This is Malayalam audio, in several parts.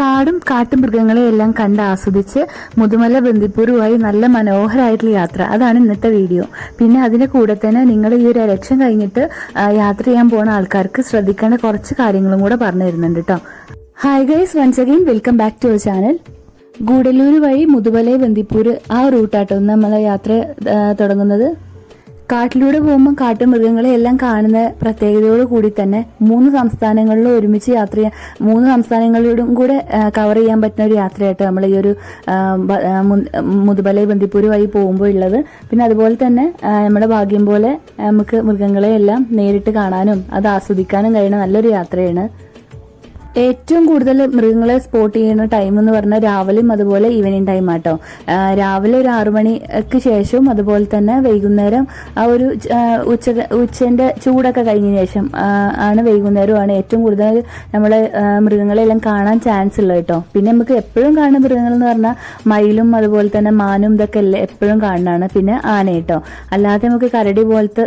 കാടും കാട്ടുമൃഗങ്ങളെ എല്ലാം കണ്ട് ആസ്വദിച്ച് മുതുമല ബന്ദിപ്പൂരുമായി നല്ല മനോഹരമായിട്ടുള്ള യാത്ര. അതാണ് ഇന്നത്തെ വീഡിയോ. പിന്നെ അതിന്റെ കൂടെ തന്നെ നിങ്ങൾ ഈ ഒരു ഇലക്ഷൻ കഴിഞ്ഞിട്ട് യാത്ര ചെയ്യാൻ പോകുന്ന ആൾക്കാർക്ക് ശ്രദ്ധിക്കേണ്ട കുറച്ച് കാര്യങ്ങളും കൂടെ പറഞ്ഞു തരുന്നുണ്ട് കേട്ടോ hi guys once again welcome back to our channel Gudalur വഴി മുതുമല ബന്ദിപ്പൂർ ആ റൂട്ടാട്ടോ നമ്മളെ യാത്ര തുടങ്ങുന്നത്. കാട്ടിലൂടെ പോകുമ്പോൾ കാട്ടുമൃഗങ്ങളെ എല്ലാം കാണുന്ന പ്രത്യേകതയോട് കൂടി തന്നെ മൂന്ന് സംസ്ഥാനങ്ങളിലും ഒരുമിച്ച് യാത്ര ചെയ്യാൻ മൂന്ന് സംസ്ഥാനങ്ങളിലൂടെയും കൂടെ കവർ ചെയ്യാൻ പറ്റുന്ന ഒരു യാത്രയായിട്ട് നമ്മൾ ഈ ഒരു ആ, ബ- ആ, മു- ബന്ദിപ്പൂര് വഴി പോകുമ്പോൾ ഉള്ളത്. പിന്നെ അതുപോലെ തന്നെ നമ്മുടെ ഭാഗ്യം പോലെ നമുക്ക് മൃഗങ്ങളെ എല്ലാം നേരിട്ട് കാണാനും അത് ആസ്വദിക്കാനും കഴിയുന്ന നല്ലൊരു യാത്രയാണ് ഏറ്റവും കൂടുതൽ മൃഗങ്ങളെ സ്പോട്ട് ചെയ്യുന്ന ടൈം എന്ന് പറഞ്ഞാൽ രാവിലെയും അതുപോലെ ഈവനിങ് ടൈം ആട്ടോ. രാവിലെ ഒരു ആറു മണിക്ക് ശേഷവും അതുപോലെ തന്നെ വൈകുന്നേരം ആ ഒരു ഉച്ച ഉച്ചന്റെ ചൂടൊക്കെ കഴിഞ്ഞ ശേഷം ആണ് വൈകുന്നേരമാണ് ഏറ്റവും കൂടുതൽ മൃഗങ്ങളെ മൃഗങ്ങളെല്ലാം കാണാൻ ചാൻസ് ഉള്ളത് കേട്ടോ. പിന്നെ നമുക്ക് എപ്പോഴും കാണുന്ന മൃഗങ്ങൾ എന്ന് പറഞ്ഞാൽ മയിലും അതുപോലെ തന്നെ മാനും ഇതൊക്കെ എല്ലാം എപ്പോഴും കാണുന്നതാണ്. പിന്നെ ആന കേട്ടോ. അല്ലാതെ നമുക്ക് കരടി പോലത്തെ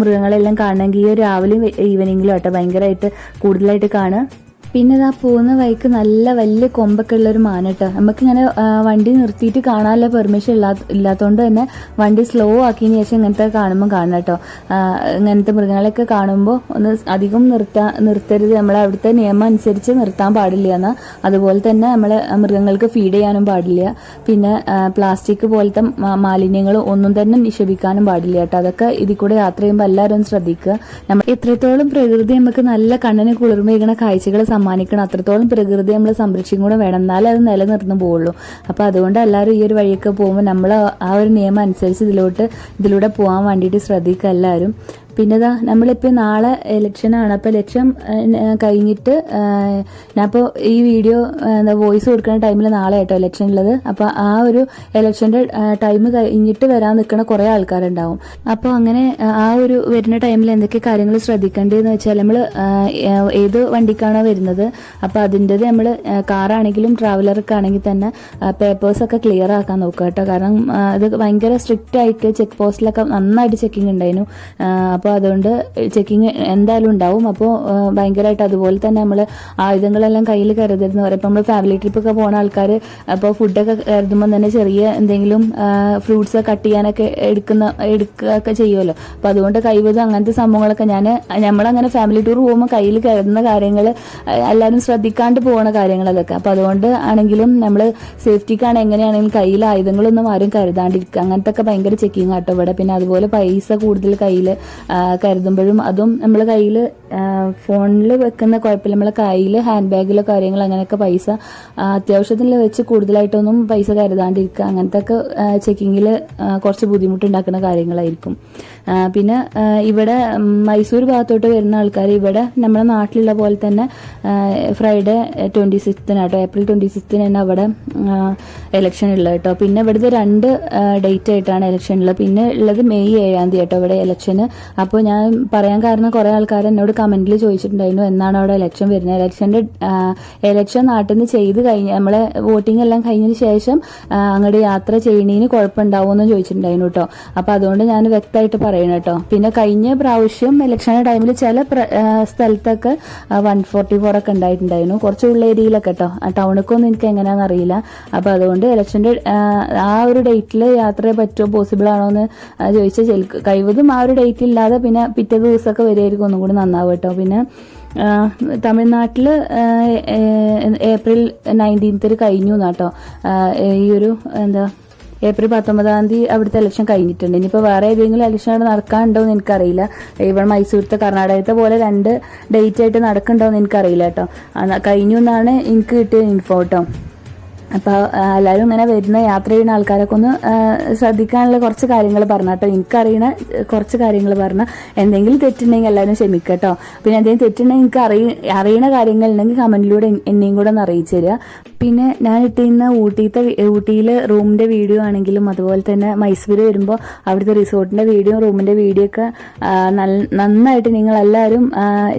മൃഗങ്ങളെല്ലാം കാണണമെങ്കിൽ ഈ രാവിലെയും ഈവനിങ്ങിലും കേട്ടോ ഭയങ്കരമായിട്ട് കൂടുതലായിട്ട് കാണുക. പിന്നെ ഇതാ പോകുന്ന വഴിക്ക് നല്ല വലിയ കൊമ്പൊക്കെ ഉള്ള ഒരു മാന കേട്ടോ നമുക്കിങ്ങനെ വണ്ടി നിർത്തിയിട്ട് കാണാനുള്ള പെർമിഷൻ ഇല്ലാ ഇല്ലാത്തതുകൊണ്ട് തന്നെ വണ്ടി സ്ലോ ആക്കിയതിന് ശേഷം ഇങ്ങനത്തെ കാണുമ്പോൾ കാണണം കേട്ടോ ഇങ്ങനത്തെ മൃഗങ്ങളെയൊക്കെ കാണുമ്പോൾ ഒന്ന് അധികം നിർത്താ നിർത്തരുത്. നമ്മളെ അവിടുത്തെ നിയമം അനുസരിച്ച് നിർത്താൻ പാടില്ല എന്നാൽ അതുപോലെ തന്നെ നമ്മൾ മൃഗങ്ങൾക്ക് ഫീഡ് ചെയ്യാനും പാടില്ല. പിന്നെ പ്ലാസ്റ്റിക് പോലത്തെ മാലിന്യങ്ങൾ ഒന്നും തന്നെ നിക്ഷേപിക്കാനും പാടില്ല കേട്ടോ. അതൊക്കെ ഇതിൽ കൂടെ യാത്ര ചെയ്യുമ്പോൾ എല്ലാവരും ശ്രദ്ധിക്കുക. നമ്മൾ എത്രത്തോളം പ്രകൃതി നമുക്ക് നല്ല കണ്ണിന് കുളിർമയിക്കണ കാഴ്ചകൾ സമ്മാനിക്കണം അത്രത്തോളം പ്രകൃതി നമ്മൾ സംരക്ഷിക്കും കൂടെ വേണം. എന്നാലേ അത് നിലനിർന്നു പോവുള്ളൂ. അപ്പൊ അതുകൊണ്ട് എല്ലാവരും ഈ ഒരു വഴിയൊക്കെ പോകുമ്പോൾ നമ്മൾ ആ ഒരു നിയമം അനുസരിച്ച് ഇതിലോട്ട് ഇതിലൂടെ പോകാൻ വേണ്ടിയിട്ട് ശ്രദ്ധിക്കുക എല്ലാവരും. പിന്നെ ഇതാ നമ്മളിപ്പോൾ നാളെ ആണ്. അപ്പോൾ ഇലക്ഷൻ കഴിഞ്ഞിട്ട് ഞാനിപ്പോൾ ഈ വീഡിയോ വോയിസ് കൊടുക്കുന്ന ടൈമിൽ നാളെ ആയിട്ടോ ഇലക്ഷൻ ഉള്ളത് അപ്പോൾ ആ ഒരു ഇലക്ഷന്റെ ടൈം കഴിഞ്ഞിട്ട് വരാൻ നിൽക്കുന്ന കുറേ ആൾക്കാരുണ്ടാവും. അപ്പോൾ അങ്ങനെ ആ, ഒരു വരുന്ന ടൈമിൽ എന്തൊക്കെ കാര്യങ്ങൾ ശ്രദ്ധിക്കേണ്ടതെന്ന് വെച്ചാൽ നമ്മൾ ഏത് വണ്ടിക്കാണോ വരുന്നത് അപ്പോൾ അതിന്റെത് നമ്മൾ കാറാണെങ്കിലും ട്രാവലറൊക്കെ ആണെങ്കിൽ തന്നെ പേപ്പേഴ്സൊക്കെ ക്ലിയർ ആക്കാൻ നോക്കുക കേട്ടോ. കാരണം അത് ഭയങ്കര സ്ട്രിക്റ്റ് ആയിട്ട് ചെക്ക് പോസ്റ്റിലൊക്കെ നന്നായിട്ട് ചെക്കിംഗ് ഉണ്ടായിരുന്നു അപ്പോൾ അതുകൊണ്ട് ചെക്കിങ് എന്തായാലും ഉണ്ടാവും. അപ്പോൾ ഭയങ്കരമായിട്ട് അതുപോലെ തന്നെ നമ്മൾ ആയുധങ്ങളെല്ലാം കയ്യിൽ കരുതരുന്ന പറയും ഇപ്പോൾ നമ്മൾ ഫാമിലി ട്രിപ്പൊക്കെ പോകുന്ന ആൾക്കാർ അപ്പോൾ ഫുഡൊക്കെ കരുതുമ്പോൾ തന്നെ ചെറിയ എന്തെങ്കിലും ഫ്രൂട്ട്സ് കട്ട് ചെയ്യാനൊക്കെ എടുക്കുന്ന എടുക്കുകയൊക്കെ ചെയ്യുമല്ലോ അപ്പോൾ അതുകൊണ്ട് കൈവതും അങ്ങനത്തെ സംഭവങ്ങളൊക്കെ ഞാൻ നമ്മളങ്ങനെ ഫാമിലി ടൂർ പോകുമ്പോൾ കയ്യിൽ കരുതുന്ന കാര്യങ്ങൾ എല്ലാവരും ശ്രദ്ധിക്കാണ്ട് പോകുന്ന കാര്യങ്ങൾ അതൊക്കെ. അപ്പോൾ അതുകൊണ്ട് ആണെങ്കിലും നമ്മൾ സേഫ്റ്റിക്കാണ് എങ്ങനെയാണെങ്കിലും കയ്യിൽ ആയുധങ്ങളൊന്നും ആരും കരുതാണ്ടിരിക്കുക. അങ്ങനത്തെ ഒക്കെ ഭയങ്കര ചെക്കിങ് ആട്ടോ ഇവിടെ. പിന്നെ അതുപോലെ പൈസ കൂടുതൽ കയ്യിൽ കരുതുമ്പോഴും അതും നമ്മൾ കയ്യിൽ ഫോണിൽ വെക്കുന്ന കുഴപ്പമില്ല. നമ്മളെ കയ്യിൽ ഹാൻഡ് ബാഗിലെ കാര്യങ്ങൾ അങ്ങനെയൊക്കെ പൈസ അത്യാവശ്യത്തിൽ വെച്ച് കൂടുതലായിട്ടൊന്നും പൈസ കരുതാണ്ടിരിക്കുക. അങ്ങനത്തെ ഒക്കെ ചെക്കിങ്ങിൽ കുറച്ച് ബുദ്ധിമുട്ടുണ്ടാക്കുന്ന കാര്യങ്ങളായിരിക്കും. പിന്നെ ഇവിടെ മൈസൂർ ഭാഗത്തോട്ട് വരുന്ന ആൾക്കാർ ഇവിടെ നമ്മുടെ നാട്ടിലുള്ള പോലെ തന്നെ ഫ്രൈഡേ ട്വന്റി സിക്സ്തിനാട്ടോ ഏപ്രിൽ ട്വന്റി സിക്സ്തിന് തന്നെ അവിടെ ഇലക്ഷൻ ഉള്ളത് കേട്ടോ. പിന്നെ ഇവിടുത്തെ രണ്ട് ഡേറ്റ് ആയിട്ടാണ് ഇലക്ഷൻ ഉള്ളത്. പിന്നെ ഉള്ളത് മെയ് ഏഴാം തീയതി കേട്ടോ ഇവിടെ ഇലക്ഷന് അപ്പോൾ ഞാൻ പറയാൻ കാരണം കുറേ ആൾക്കാർ എന്നോട് കമന്റിൽ ചോദിച്ചിട്ടുണ്ടായിരുന്നു എന്നാണ് അവിടെ ഇലക്ഷൻ വരുന്നത്? ഇലക്ഷന്റെ ഇലക്ഷൻ നാട്ടിൽ നിന്ന് ചെയ്ത് കഴിഞ്ഞ് നമ്മളെ വോട്ടിംഗ് എല്ലാം കഴിഞ്ഞതിന് ശേഷം അങ്ങോട്ട് യാത്ര ചെയ്യണതിന് കുഴപ്പമുണ്ടാവുമെന്ന് ചോദിച്ചിട്ടുണ്ടായിരുന്നു കേട്ടോ അപ്പോൾ അതുകൊണ്ട് ഞാൻ വ്യക്തമായിട്ട് പറയണം കേട്ടോ പിന്നെ കഴിഞ്ഞ പ്രാവശ്യം ഇലക്ഷൻ ടൈമിൽ ചില സ്ഥലത്തൊക്കെ വൺ ഫോർട്ടി ഫോർ ഒക്കെ ഉണ്ടായിട്ടുണ്ടായിരുന്നു. കുറച്ച് ഉള്ള ഏരിയയിലൊക്കെ കേട്ടോ ടൗണിക്കൊന്നും എനിക്ക് എങ്ങനെയാണെന്ന് അറിയില്ല. അപ്പോൾ അതുകൊണ്ട് ഇലക്ഷന്റെ ആ ഒരു ഡേറ്റിൽ യാത്ര പറ്റുമോ പോസിബിൾ ആണോ എന്ന് ചോദിച്ചാൽ കഴിവതും ആ ഒരു ഡേറ്റ് ഇല്ലാതെ പിന്നെ പിറ്റേ ദിവസമൊക്കെ വരികയായിരിക്കും ഒന്നും കൂടി നന്നാവും കേട്ടോ. പിന്നെ തമിഴ്നാട്ടിൽ ഏപ്രിൽ നയന്റീൻത്തിൽ കഴിഞ്ഞു എന്നാട്ടോ ഈ ഒരു എന്താ ഏപ്രിൽ പത്തൊമ്പതാം തീയതി അവിടുത്തെ ഇലക്ഷൻ കഴിഞ്ഞിട്ടുണ്ട്. ഇനിയിപ്പോൾ വേറെ ഏതെങ്കിലും ഇലക്ഷൻ അവിടെ നടക്കാനുണ്ടോ എന്ന് എനിക്കറിയില്ല. ഇവിടെ മൈസൂരത്തെ കർണാടകത്തെ പോലെ രണ്ട് ഡേറ്റ് ആയിട്ട് നടക്കുന്നുണ്ടോ എന്ന് എനിക്കറിയില്ല കേട്ടോ. കഴിഞ്ഞു എന്നാണ് എനിക്ക് കിട്ടിയ ഇൻഫോ കേട്ടോ. അപ്പോൾ എല്ലാവരും ഇങ്ങനെ വരുന്ന യാത്ര ചെയ്യുന്ന ആൾക്കാരൊക്കെ ഒന്ന് ശ്രദ്ധിക്കാനുള്ള കുറച്ച് കാര്യങ്ങൾ പറഞ്ഞു കേട്ടോ എനിക്കറിയണ കുറച്ച് കാര്യങ്ങൾ പറഞ്ഞു എന്തെങ്കിലും തെറ്റുണ്ടെങ്കിൽ എല്ലാവരും ക്ഷമിക്കട്ടോ. പിന്നെ എന്തെങ്കിലും തെറ്റുണ്ടെങ്കിൽ എനിക്ക് അറിയ അറിയണ കാര്യങ്ങൾ ഉണ്ടെങ്കിൽ കമന്റിലൂടെ എന്നെയും കൂടെ ഒന്ന് അറിയിച്ചു തരിക. പിന്നെ ഞാൻ ഇട്ടിരുന്ന ഊട്ടിയിലത്തെ ഊട്ടിയിൽ റൂമിന്റെ വീഡിയോ ആണെങ്കിലും അതുപോലെ തന്നെ മൈസൂർ വരുമ്പോൾ അവിടുത്തെ റിസോർട്ടിന്റെ വീഡിയോ റൂമിന്റെ വീഡിയോ ഒക്കെ നന്നായിട്ട് നിങ്ങളെല്ലാവരും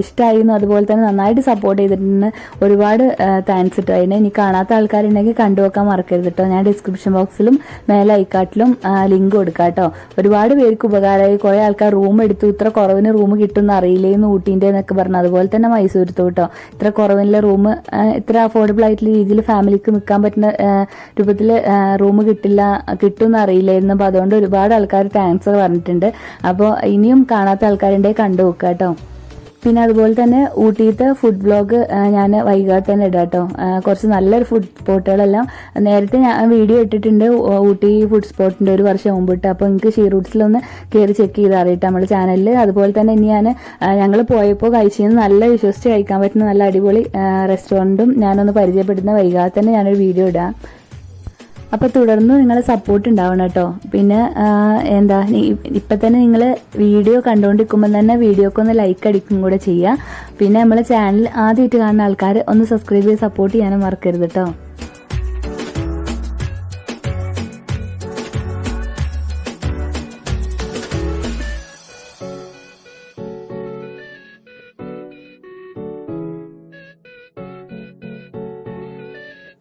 ഇഷ്ടമായിരുന്നു അതുപോലെ തന്നെ നന്നായിട്ട് സപ്പോർട്ട് ചെയ്തിട്ടുണ്ട്. ഒരുപാട് താങ്ക്സ് ഇട്ടോ അതിന് ഇനി കാണാത്ത ആൾക്കാരുണ്ടെങ്കിൽ കണ്ടു നോക്കാൻ മറക്കരുത് കേട്ടോ ഞാൻ ഡിസ്ക്രിപ്ഷൻ ബോക്സിലും മേലെ ഐക്കാട്ടിലും ലിങ്ക് കൊടുക്കാം കേട്ടോ ഒരുപാട് പേർക്ക് ഉപകാരമായി. കുറേ ആൾക്കാർ റൂം എടുത്തു. ഇത്ര കുറവിന് റൂം കിട്ടുമെന്ന് അറിയില്ലേന്ന് ഊട്ടീന്റെ എന്നൊക്കെ പറഞ്ഞു. അതുപോലെ തന്നെ മൈസൂരത്തു കേട്ടോ ഇത്ര കുറവിനുള്ള റൂം ഇത്ര അഫോർഡബിൾ ആയിട്ടുള്ള രീതിയിൽ ഫാമിലിക്ക് നിൽക്കാൻ പറ്റുന്ന രൂപത്തിൽ റൂം കിട്ടില്ല കിട്ടുമെന്ന് അറിയില്ലായിരുന്നു. അപ്പോൾ അതുകൊണ്ട് ഒരുപാട് ആൾക്കാർ താങ്ക്സ് പറഞ്ഞിട്ടുണ്ട്. അപ്പോൾ ഇനിയും കാണാത്ത ആൾക്കാരുണ്ടെങ്കിൽ കണ്ടു നോക്കുക കേട്ടോ. പിന്നെ അതുപോലെ തന്നെ ഊട്ടിയിട്ട് ഫുഡ് ബ്ലോഗ് ഞാൻ വൈകാതെ തന്നെ ഇടാം കേട്ടോ കുറച്ച് നല്ലൊരു ഫുഡ് സ്പോട്ടുകളെല്ലാം നേരത്തെ ഞാൻ വീഡിയോ ഇട്ടിട്ടുണ്ട്. ഊട്ടി ഫുഡ് സ്പോട്ടിന്റെ ഒരു വർഷം മുമ്പിട്ട് അപ്പോൾ നിങ്ങൾക്ക് ഷീ റൂട്ട്സിലൊന്ന് കയറി ചെക്ക് ചെയ്ത് അറിയിട്ട് നമ്മുടെ ചാനലിൽ അതുപോലെ തന്നെ ഇനി ഞാൻ ഞങ്ങൾ പോയപ്പോൾ കഴിച്ചതിന് നല്ല വിശ്വസിച്ച് കഴിക്കാൻ പറ്റുന്ന നല്ല അടിപൊളി റെസ്റ്റോറന്റും ഞാനൊന്ന് പരിചയപ്പെടുന്ന വൈകാതെ തന്നെ ഞാനൊരു വീഡിയോ ഇടാം. അപ്പോൾ തുടർന്ന് നിങ്ങൾ സപ്പോർട്ട് ഉണ്ടാവണം കേട്ടോ. പിന്നെ എന്താ ഇപ്പം തന്നെ നിങ്ങൾ വീഡിയോ കണ്ടുകൊണ്ടിരിക്കുമ്പോൾ തന്നെ വീഡിയോക്ക് ഒന്ന് ലൈക്ക് അടിക്കും കൂടെ ചെയ്യുക പിന്നെ നമ്മളെ ചാനൽ ആദ്യമായിട്ട് കാണുന്ന ആൾക്കാർ ഒന്ന് സബ്സ്ക്രൈബ് ചെയ്ത് സപ്പോർട്ട് ചെയ്യാനും മറക്കരുത് കേട്ടോ.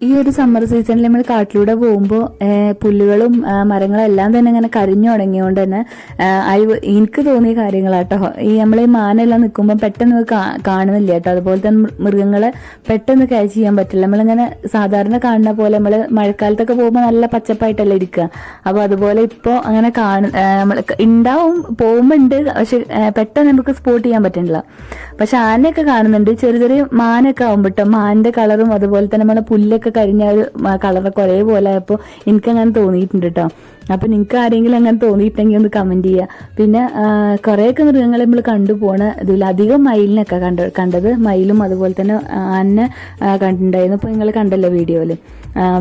ഈ ഒരു സമ്മർ സീസണിൽ നമ്മൾ കാട്ടിലൂടെ പോകുമ്പോൾ പുല്ലുകളും മരങ്ങളും എല്ലാം തന്നെ ഇങ്ങനെ കരിഞ്ഞു തുടങ്ങിയോണ്ട് തന്നെ ഐ എനിക്ക് തോന്നിയ കാര്യങ്ങളാട്ടോ. ഈ നമ്മൾ ഈ മാനെല്ലാം നിൽക്കുമ്പോൾ പെട്ടെന്ന് കാണുന്നില്ല കേട്ടോ അതുപോലെ തന്നെ മൃഗങ്ങളെ പെട്ടെന്ന് ക്യാച്ച് ചെയ്യാൻ പറ്റില്ല. നമ്മളിങ്ങനെ സാധാരണ കാണുന്ന പോലെ നമ്മൾ മഴക്കാലത്തൊക്കെ പോകുമ്പോൾ നല്ല പച്ചപ്പായിട്ടല്ലേ ഇരിക്കുക അപ്പോൾ അതുപോലെ ഇപ്പോൾ അങ്ങനെ കാണു നമ്മൾ ഉണ്ടാവും പോകുമ്പോൾ ഉണ്ട് പക്ഷെ പെട്ടെന്ന് നമുക്ക് സ്പോട്ട് ചെയ്യാൻ പറ്റുന്നില്ല പക്ഷെ ആനയൊക്കെ കാണുന്നുണ്ട്. ചെറിയ ചെറിയ മാനൊക്കെ ആവുമ്പോട്ടോ. മാനിന്റെ കളറും അതുപോലെ തന്നെ നമ്മുടെ പുല്ലൊക്കെ കരിഞ്ഞ ഒരു കളറൊക്കെ ഒരേപോലെ ആയപ്പോൾ എനിക്കങ്ങനെ തോന്നിയിട്ടുണ്ട് കേട്ടോ അപ്പം നിങ്ങൾക്ക് ആരെങ്കിലും അങ്ങനെ തോന്നിയിട്ടുണ്ടെങ്കിൽ ഒന്ന് കമന്റ് ചെയ്യുക പിന്നെ കുറേയൊക്കെ മൃഗങ്ങളെ നമ്മൾ കണ്ടുപോണ ഇതിൽ അധികം മയിലിനൊക്കെ കണ്ട കണ്ടത് മയിലും അതുപോലെ തന്നെ ആനെ കണ്ടിട്ടുണ്ടായിരുന്നു. അപ്പോൾ നിങ്ങൾ കണ്ടല്ലോ വീഡിയോയിൽ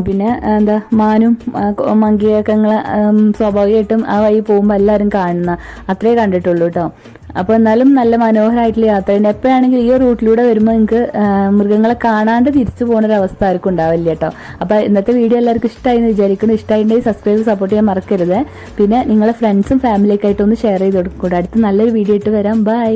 പിന്നെ എന്താ മാനും മങ്കിയൊക്കെ നിങ്ങൾ സ്വാഭാവികമായിട്ടും ആ വഴി പോകുമ്പോൾ എല്ലാവരും കാണുന്ന അത്രേ കണ്ടിട്ടുള്ളൂ കേട്ടോ അപ്പോൾ എന്നാലും നല്ല മനോഹരമായിട്ടുള്ള യാത്രയുണ്ട് എപ്പോഴാണെങ്കിൽ ഈ റൂട്ടിലൂടെ വരുമ്പോൾ നിങ്ങൾക്ക് മൃഗങ്ങളെ കാണാണ്ട് തിരിച്ചു പോകുന്ന ഒരു അവസ്ഥ ആർക്കും ഉണ്ടാവില്ല കേട്ടോ. അപ്പോൾ ഇന്നത്തെ വീഡിയോ എല്ലാവർക്കും ഇഷ്ടമായി എന്ന് വിചാരിക്കുന്നു. ഇഷ്ടമായിട്ടുണ്ടെങ്കിൽ സബ്സ്ക്രൈബ് സപ്പോർട്ട് ചെയ്യാൻ മറക്കരുത്. പിന്നെ നിങ്ങളെ ഫ്രണ്ട്സും ഫാമിലിയൊക്കെ ആയിട്ട് ഒന്ന് ഷെയർ ചെയ്ത് കൊടുക്കൂടെ. അടുത്ത നല്ലൊരു വീഡിയോ ഇട്ട് വരാം. ബൈ